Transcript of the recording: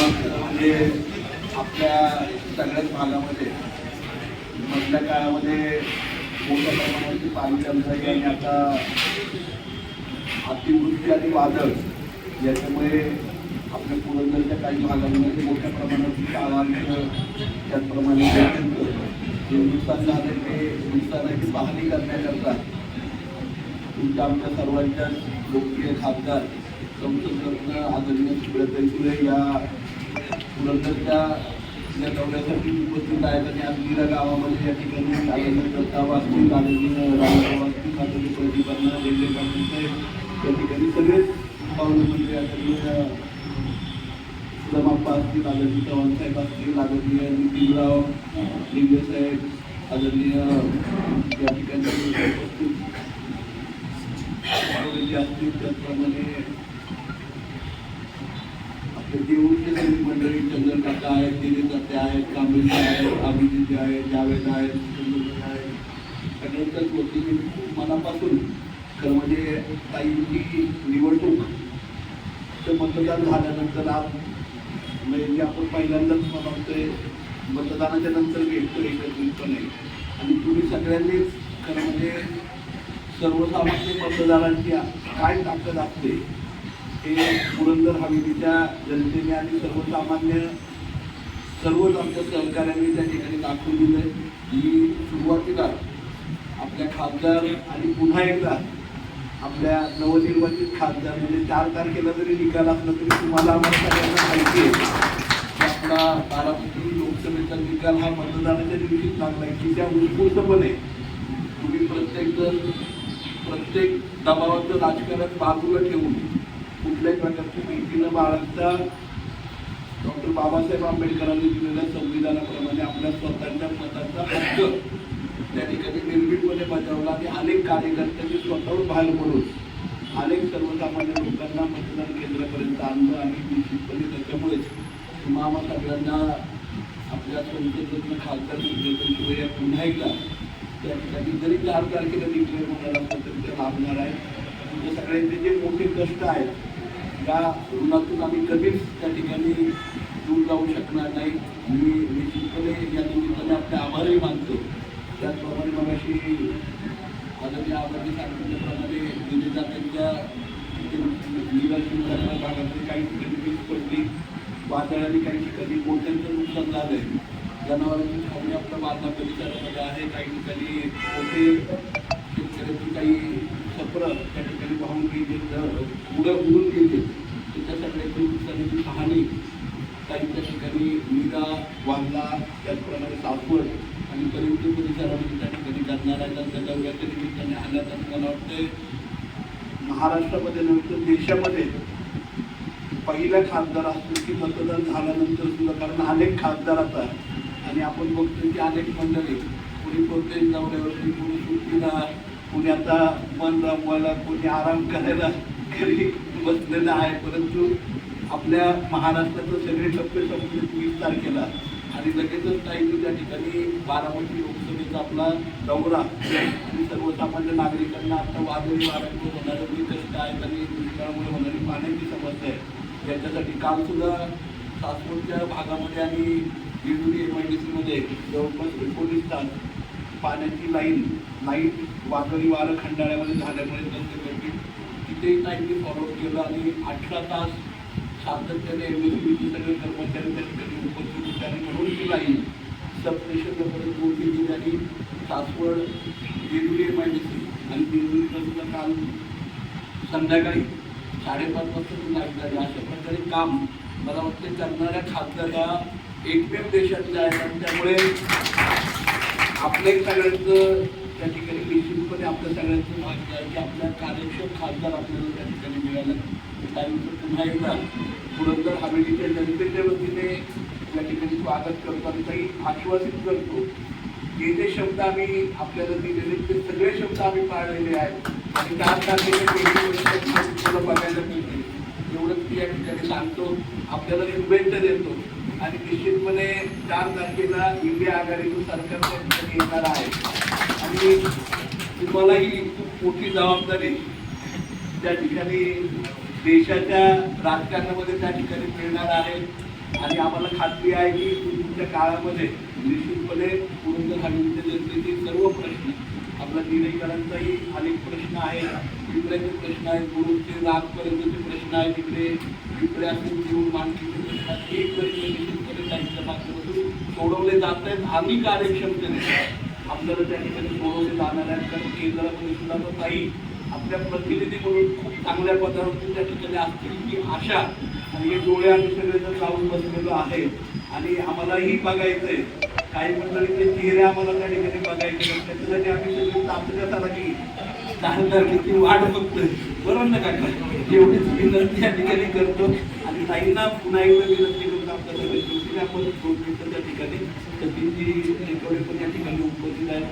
म्हणजे आपल्या सगळ्याच भागामध्ये मधल्या काळामध्ये मोठ्या प्रमाणाची पाणी टंचाई आणि आता अतिवृष्टी आणि वादळ याच्यामुळे आपल्या पुरंदरच्या काही भागांमध्ये मोठ्या प्रमाणात काळांचं त्याचप्रमाणे जे नुकसान झालं ते नुकसानाची पाहणी करण्याकरता तुमच्या आमच्या सर्वांच्या लोकप्रिय खासदार संसदरत्न आदरणीय सुब्रताई या पुरंदरच्या या दौऱ्यासाठी उपस्थित आहेत आणि आज मीरा गावामध्ये या ठिकाणी आदरणीय दत्ताव असतील आदरणीय रामराव असतील आदरणीय प्रतिपन्न रेल्वे पाटील साहेब या ठिकाणी सगळेच पालकमंत्री आदरणीय सुदामाप्पा असतील आदरणीय चव्हाण साहेब असतील आदरणीय नितीनराव लिंगे साहेब आदरणीय या ठिकाणी उपस्थित. असतील त्याचप्रमाणे आपले देऊळचे सगळी मंडळी चंदन काका आहेत दिलीप आहेत कांबळे आहेत अभिजित आहेत जावेद आहेत चंद्रकांत आहेत. मी खूप मनापासून खरं म्हणजे ताईंची निवडणूक तर मतदान झाल्यानंतर आज म्हणजे आपण पहिल्यांदाच मला वाटतंय मतदानाच्या नंतर भेटतो एकत्रितपणे आणि तुम्ही सगळ्यांनीच खरं म्हणजे सर्वसामान्य मतदारांची काय ताकद असते हे पुरंदर हवेलीच्या जनतेने आणि सर्वसामान्य सर्वच आमच्या सहकार्याने त्या ठिकाणी दाखवून दिलं मी सुरुवातीला आपल्या खासदार आणि पुन्हा एकदा आपल्या नवनिर्वाचित खासदार म्हणजे चार तारखेला जरी निकाल असला तरी तुम्हाला आम्हाला सगळ्यांना माहिती आहे. आपला बारामती लोकसभेचा निकाल हा मतदानाच्या दिवशीच लागला आहे की त्या उत्स्फूर्तपणे तुम्ही प्रत्येक जण प्रत्येक दबावाचं राजकारण बाजूला ठेवून कुठल्याही प्रकारची भीती न बाळगता डॉक्टर बाबासाहेब आंबेडकरांनी दिलेल्या संविधानाप्रमाणे आपल्या स्वतःच्या मताचा हक्क त्या ठिकाणी निर्भीडपणे बजावला आणि अनेक कार्यकर्त्यांनी स्वतःहून बाहेर पडून अनेक सर्वसामान्य लोकांना मतदान केंद्रापर्यंत आणलं आणि निश्चितपणे त्याच्यामुळेच मामा सगळ्यांना आपल्या संसदेतनं खासदार सुप्रिया पुन्हा एकदा त्या ठिकाणी जरी चार तारखेला डिक्लेअर होणार असलं तरी ते लाभणार आहे. म्हणजे सगळ्यांचे जे मोठे कष्ट आहेत त्या ऋणातून आम्ही कधीच त्या ठिकाणी दूर जाऊ शकणार नाही. मी निश्चितपणे या निमित्ताने आपले आभारही मानतो. त्याचप्रमाणे मग अशी आदरणीय आभारी सांगितल्याप्रमाणे विजेता त्यांच्या निराशिंगच्या भागातली काही ठिकाणी वीज पडली. वादळाने काही ठिकाणी मोठ्यांचं नुकसान झालंय. जनावरांची छावणी आपल्या बांधला परिसरामध्ये आहे. काही ठिकाणी मोठे शेतकऱ्यांची काही सत्र त्या ठिकाणी वाहून गेली पुढं उडून गेले. त्याच्या सगळ्याची नुकसानीची पाहणी काही त्या ठिकाणी निगा वांगला त्याचप्रमाणे सापड आणि परिवृत्ती परिसरामध्ये त्या ठिकाणी करणार आहे. त्यांच्या दौऱ्याच्या निमित्ताने आल्यात असं मला वाटतंय. महाराष्ट्रामध्ये नव्हे तर देशामध्ये पहिला खासदार असतो की मतदान झाल्यानंतर सुद्धा कारण अनेक खासदार आता आणि आपण बघतो की अनेक मंडळी कोणी कोणत्याही दौऱ्यावरती कोणी सुट्टीला कुणी आता मन रमवायला कोणी आराम करायला घरी बसलेलं आहे. परंतु आपल्या महाराष्ट्राचं सगळे टप्पे संपले वीस तारखेला. आणि लगेचच काही त्या ठिकाणी बारामती लोकसभेचा आपला दौरा. आणि सर्वसामान्य नागरिकांना आता वादळी वाऱ्यांचे होणारे कष्ट आहेत आणि दुष्काळामुळे होणारी पाण्याची समस्या आहे याच्यासाठी कालसुद्धा सासवडच्या भागामध्ये आणि दिंडोरी एम आय डी सीमध्ये जवळपास एकोणीस तास पाण्याची लाईन लाइट वादळी वारं खंडाळ्यामध्ये झाल्यामुळे जनतेपैकी तिथेही त्यांनी फॉलोअप केलं आणि अठरा तास सातत्याने एम एस बीचे सगळे कर्मचारी त्या ठिकाणी उपस्थित होते. आणि म्हणून ती लाईन सबस्टेशनपर्यंत जोडली गेली आणि Saswad Dindori M I D C आणि दिंडोरीला सुद्धा काल संध्याकाळी साडेपाच वाजता ती लाइट झाली. अशा प्रकारे काम मला वाटते करणाऱ्या खासदार या एकमेव देशातल्या आहेत आणि आपलं आपल्या सगळ्यांचं त्या ठिकाणी निश्चितपणे आपलं सगळ्यांचं भाग्य आहे की आपल्या कार्यक्षम खासदार आपल्याला त्या ठिकाणी मिळालं त्यानंतर पुन्हा एकदा पुरंदर हवेलीच्या जनतेच्या वतीने त्या ठिकाणी स्वागत करतो आणि काही आश्वासित करतो हे जे शब्द आम्ही आपल्याला दिलेले ते सगळे शब्द आम्ही पाळलेले आहेत. आणि चार तारखेच्या बघायला मिळते एवढंच मी या ठिकाणी सांगतो. आपल्याला शुभेच्छा देतो. आणि निश्चितपणे चार तारखेला इंडिया आघाडीचं सरकार त्या ठिकाणी येणार आहे. आणि तुम्हालाही खूप मोठी जबाबदारी त्या ठिकाणी देशाच्या राजकारणामध्ये त्या ठिकाणी मिळणार आहे. आणि आम्हाला खात्री आहे की तुमच्या काळामध्ये निश्चितपणे पुरंदर हवेलीच्या जनतेचे सर्व प्रश्न आपला दिनेकरांचाही अनेक प्रश्न आहेत इकडे प्रश्न आहेत गुरुचे नागपर्यंतचे प्रश्न आहेत इकडे इकडे असून जीवन मानकीचे एक सोडवले जात आहेत आम्ही कार्यक्षमतेने आपल्याला त्या ठिकाणी सोडवले जाणार आहेत. कारण केंद्रामध्ये सुद्धा आता आपल्या प्रतिनिधी म्हणून खूप चांगल्या पदावरती त्या ठिकाणी असतील ही आशा. आणि हे डोळे आम्ही सगळेजण लावून बसलेलो आहे. आणि आम्हालाही बघायचंय. काही मंडळीचे चेहरे आम्हाला त्या ठिकाणी बघायचे. त्याच्यासाठी आम्ही सगळे तापल्यात आला की दहा तारखेची वाट बघतोय. बरोबर नका काका एवढीच विनंती या ठिकाणी करतो. आणि ताईंना पुन्हा एकदा विनंती करतो आपल्या सगळे आपण दोन मिनिटं त्या ठिकाणी तर सचिनजी टेकवडे पण या ठिकाणी उपस्थित आहेत